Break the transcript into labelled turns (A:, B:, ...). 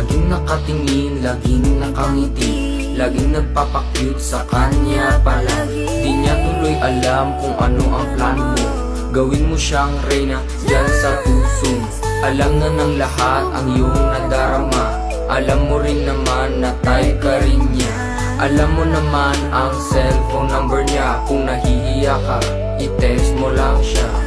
A: Laging nakatingin, laging nakangiti Laging nagpapakyut sa kanya palagi Di niya tuloy alam kung ano ang plano mo. Gawin mo siyang reyna dyan sa puso Alam na ng lahat ang iyong nadarama. Alam mo rin naman na tayo ka rin niya. Alam mo naman ang cellphone number niya Kung nahihiya ka, i-text mo lang siya.